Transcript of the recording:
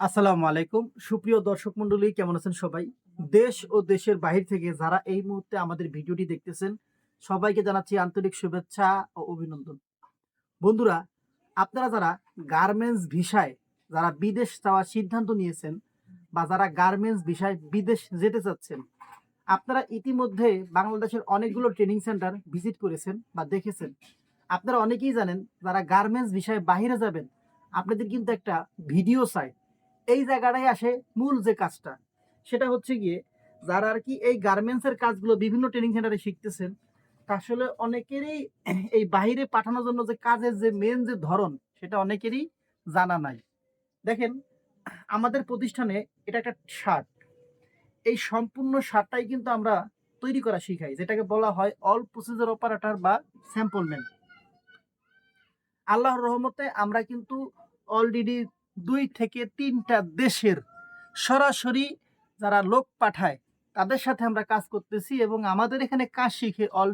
আসসালামু আলাইকুম। সুপ্রিয় দর্শক মন্ডলী কেমন আছেন সবাই? দেশ ও দেশের বাহির থেকে যারা এই মুহূর্তে আমাদের ভিডিওটি দেখতেছেন, সবাইকে জানাচ্ছি আন্তরিক শুভেচ্ছা ও অভিনন্দন। বন্ধুরা, আপনারা যারা গার্মেন্টস ভিসায়, যারা বিদেশ যাওয়ার সিদ্ধান্ত নিয়েছেন বা যারা গার্মেন্টস ভিসায় বিদেশ যেতে চাচ্ছেন, আপনারা ইতিমধ্যে বাংলাদেশের অনেকগুলো ট্রেনিং সেন্টার ভিজিট করেছেন বা দেখেছেন। আপনারা অনেকেই জানেন, যারা গার্মেন্টস ভিসায় বাইরে যাবেন, আপনাদের কিন্তু একটা ভিডিও চাই এই জায়গাটাই আসে মূল যে কাজটা, সেটা হচ্ছে গিয়ে যারা আর কি এই গার্মেন্টসের কাজগুলো বিভিন্ন ট্রেনিং সেন্টারে শিখতেছেন, আসলে অনেকেরই এই বাইরে পাঠানোর জন্য যে কাজের যে মেন যে ধরন, সেটা অনেকেরই জানা নাই। দেখেন, আমাদের প্রতিষ্ঠানে এটা একটা শার্ট এই সম্পূর্ণ শার্টটাই কিন্তু আমরা তৈরি করা শিখাই, যেটাকে বলা হয় অল প্রসিজার অপারেটর বা স্যাম্পলম্যান আল্লাহর রহমতে আমরা কিন্তু অলরেডি দুই থেকে তিনটা দেশের সরাসরি যারা লোক পাঠায়, তাদের সাথে আমরা কাজ করতেছি এবং আমাদের এখানে কাজ শিখে অলরেডি